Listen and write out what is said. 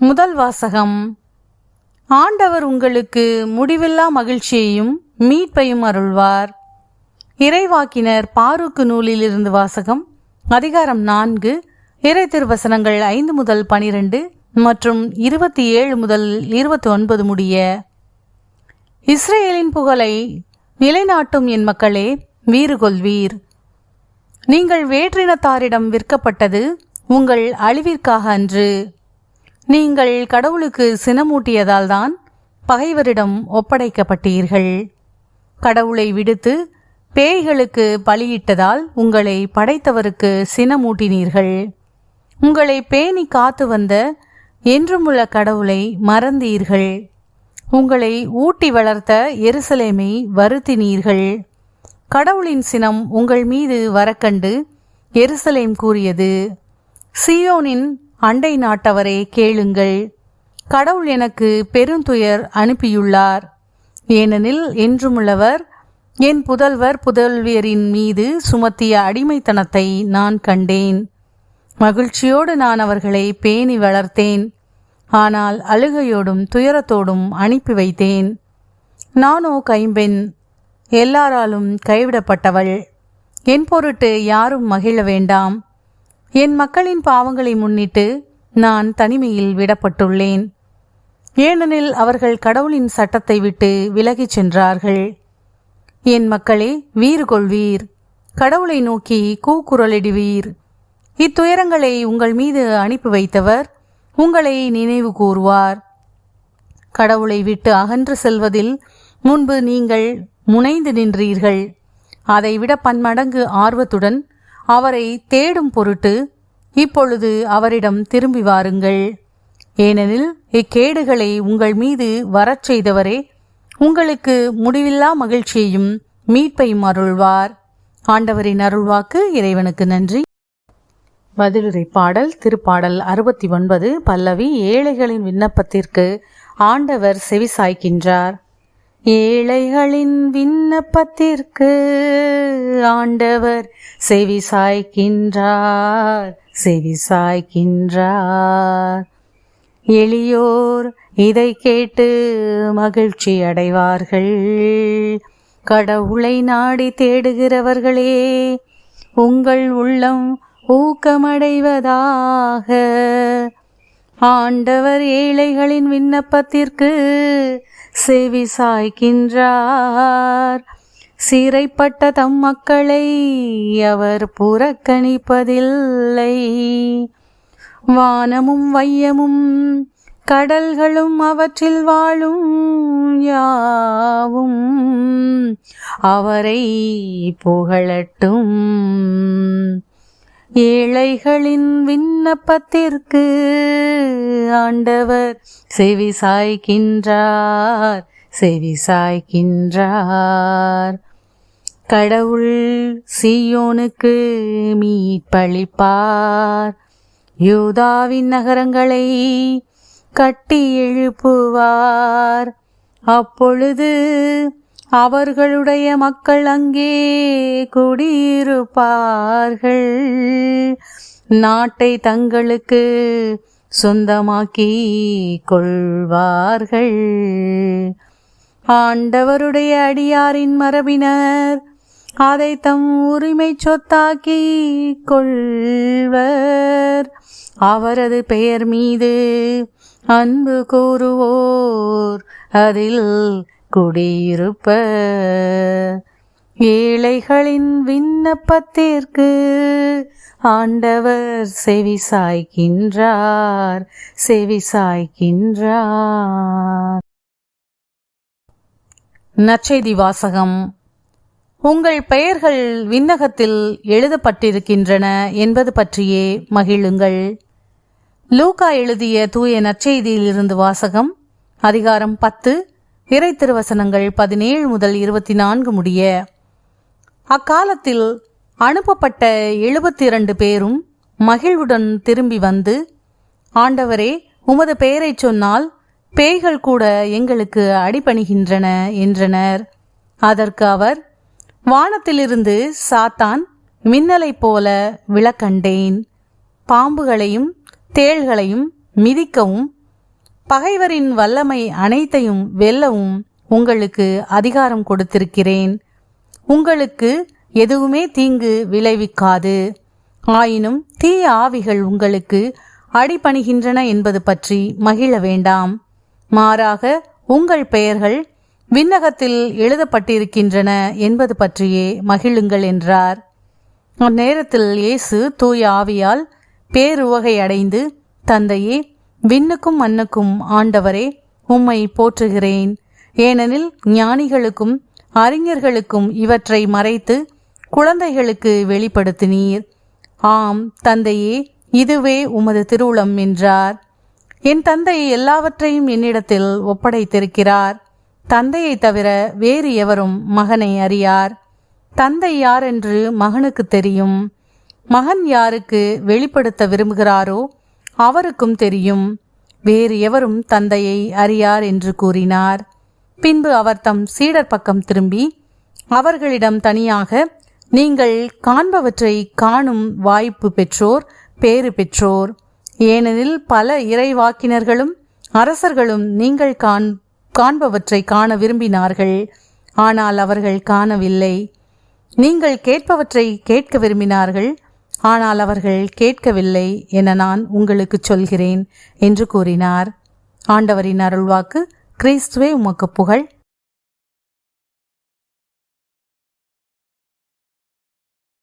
முதல் வாசகம். ஆண்டவர் உங்களுக்கு முடிவில்லா மகிழ்ச்சியையும் மீட்பையும் அருள்வார். இறைவாக்கினர் பாருக்கு நூலிலிருந்து வாசகம் அதிகாரம் நான்கு இறை திருவசனங்கள் ஐந்து முதல் பனிரெண்டு மற்றும் இருபத்தி ஏழு முதல் இருபத்தி ஒன்பது முடிய. இஸ்ரேலின் புகழை நிலைநாட்டும் என் மக்களே வீறு கொள்வீர். நீங்கள் வேற்றினத்தாரிடம் விற்கப்பட்டது உங்கள் அழிவிற்காக அன்று. நீங்கள் கடவுளுக்கு சினமூட்டியதால்தான் பகைவரிடம் ஒப்படைக்கப்பட்டீர்கள். கடவுளை விடுத்து பேய்களுக்கு பலியிட்டதால் உங்களை படைத்தவருக்கு சினமூட்டினீர்கள். உங்களை பேணி காத்து வந்த என்றுமுள்ள கடவுளை மறந்தீர்கள். உங்களை ஊட்டி வளர்த்த எருசலேமை வருத்தினீர்கள். கடவுளின் சினம் உங்கள் மீது வரக்கண்டு எருசலேம் கூறியது. சியோனின் அண்டை நாட்டவரே கேளுங்கள். கடவுள் எனக்கு பெருந்துயர் அனுப்பியுள்ளார். ஏனெனில் என்றுமுள்ளவர் என் புதல்வர் புதல்வியரின் மீது சுமத்திய அடிமைத்தனத்தை நான் கண்டேன். மகிழ்ச்சியோடு நான் அவர்களை பேணி வளர்த்தேன். ஆனால் அழுகையோடும் துயரத்தோடும் அனுப்பி வைத்தேன். நானோ கைம்பெண் எல்லாராலும் கைவிடப்பட்டவள். என் பொருட்டு யாரும் மகிழ வேண்டாம். என் மக்களின் பாவங்களை முன்னிட்டு நான் தனிமையில் விடப்பட்டுள்ளேன். ஏனெனில் அவர்கள் கடவுளின் சட்டத்தை விட்டு விலகிச் சென்றார்கள். என் மக்களே வீறு கொள்வீர். கடவுளை நோக்கி கூக்குரலிடுவீர். இத்துயரங்களை உங்கள் மீது அனுப்பி வைத்தவர் உங்களை நினைவு கூறுவார் கடவுளை விட்டு அகன்று செல்வதில் முன்பு நீங்கள் முனைந்து நின்றீர்கள். அதைவிட பன்மடங்கு ஆர்வத்துடன் அவரை தேடும் பொருட்டு இப்பொழுது அவரிடம் திரும்பி வாருங்கள். ஏனெனில் இக்கேடுகளை உங்கள் மீது வரச் செய்தவரே உங்களுக்கு முடிவில்லா மகிழ்ச்சியையும் மீட்பையும் அருள்வார். ஆண்டவரின் அருள்வாக்கு இறைவனுக்கு நன்றி. பதிலுரை பாடல் திருப்பாடல் அறுபத்தி ஒன்பது பல்லவி ஏழைகளின் விண்ணப்பத்திற்கு ஆண்டவர் செவிசாய்க்கின்றார். ஏழைகளின் விண்ணப்பத்திற்கு ஆண்டவர் செவி சாய்க்கின்றார் செவி சாய்க்கின்றார் எளியோர் இதை கேட்டு மகிழ்ச்சி அடைவார்கள். கடவுளை நாடி தேடுகிறவர்களே உங்கள் உள்ளம் ஊக்கமடைவதாக ஆண்டவர் ஏழைகளின் விண்ணப்பத்திற்கு செவி சாய்க்கின்றார். சிறைப்பட்ட தம் மக்களை அவர் புறக்கணிப்பதில்லை. வானமும் வையமும் கடல்களும் அவற்றில் வாழும் யாவும் அவரை புகழட்டும். ஏழைகளின் விண்ணப்பத்திற்கு ஆண்டவர் செவி சாய்க்கின்றார் செவி சாய்க்கின்றார் கடவுள் சீயோனுக்கு மீட்பளிப்பார். யூதாவின் நகரங்களை கட்டி எழுப்புவார். அப்பொழுது அவர்களுடைய மக்கள் அங்கே குடியிருப்பார்கள். நாட்டை தங்களுக்கு சொந்தமாக்கி கொள்வார்கள். ஆண்டவருடைய அடியாரின் மரபினர் அதை தம் உரிமை சொத்தாக்கி கொள்வர். அவரது பெயர் மீது அன்பு கூறுவோர். அதில் குடியிருப்ப. ஏழைகளின் விண்ணப்பத்திற்கு ஆண்டவர் செவி சாய்க்கின்றார் செவி சாய்க்கின்றார் வாசகம். உங்கள் பெயர்கள் விண்ணகத்தில் எழுதப்பட்டிருக்கின்றன என்பது பற்றியே மகிழுங்கள். லூகா எழுதிய தூய நற்செய்தியிலிருந்து வாசகம் அதிகாரம் பத்து இறை திருவசனங்கள் பதினேழு முதல் இருபத்தி நான்கு முடிய அக்காலத்தில் அனுப்பப்பட்ட எழுபத்தி இரண்டு பேரும் மகிழ்வுடன் திரும்பி வந்து ஆண்டவரே உமது பெயரைச் சொன்னால் பேய்கள் கூட எங்களுக்கு அடிபணிகின்றன என்றனர். அதற்கு அவர் வானத்திலிருந்து சாத்தான் மின்னலைப் போல விளக்கண்டேன் பாம்புகளையும் தேள்களையும் மிதிக்கவும் பகைவரின் வல்லமை அனைத்தையும் வெல்லவும் உங்களுக்கு அதிகாரம் கொடுத்திருக்கிறேன். உங்களுக்கு எதுவுமே தீங்கு விளைவிக்காது. ஆயினும் தீய ஆவிகள் உங்களுக்கு அடிபணிகின்றன என்பது பற்றி மகிழ வேண்டாம். மாறாக உங்கள் பெயர்கள் விண்ணகத்தில் எழுதப்பட்டிருக்கின்றன என்பது பற்றியே மகிழுங்கள் என்றார். அந்நேரத்தில் இயேசு தூய ஆவியால் பேருவகை அடைந்து தந்தையே விண்ணுக்கும் மண்ணுக்கும் ஆண்டவரே உம்மை போற்றுகிறேன். ஏனெனில் ஞானிகளுக்கும் அறிஞர்களுக்கும் இவற்றை மறைத்து குழந்தைகளுக்கு வெளிப்படுத்தினீர். ஆம் தந்தையே இதுவே உமது திருவுளம் என்றார். என் தந்தை எல்லாவற்றையும் என்னிடத்தில் ஒப்படைத்திருக்கிறார். தந்தையை தவிர வேறு எவரும் மகனை அறியார். தந்தை யார் என்று மகனுக்கு தெரியும். மகன் யாருக்கு வெளிப்படுத்த விரும்புகிறாரோ அவருக்கும் தெரியும். வேறு எவரும் தந்தையை அறியார் என்று கூறினார். பின்பு அவர் தம் சீடர் பக்கம் திரும்பி அவர்களிடம் தனியாக நீங்கள் காண்பவற்றை காணும் வாய்ப்பு பெற்றோர் பேறு பெற்றோர். ஏனெனில் பல இறைவாக்கினர்களும் அரசர்களும் நீங்கள் காண் காண்பவற்றை காண விரும்பினார்கள். ஆனால் அவர்கள் காணவில்லை. நீங்கள் கேட்பவற்றை கேட்க விரும்பினார்கள். ஆனால் அவர்கள் கேட்கவில்லை என நான் உங்களுக்கு சொல்கிறேன் என்று கூறினார். ஆண்டவரின் அருள்வாக்கு கிறிஸ்துவே உமக்கு புகழ்.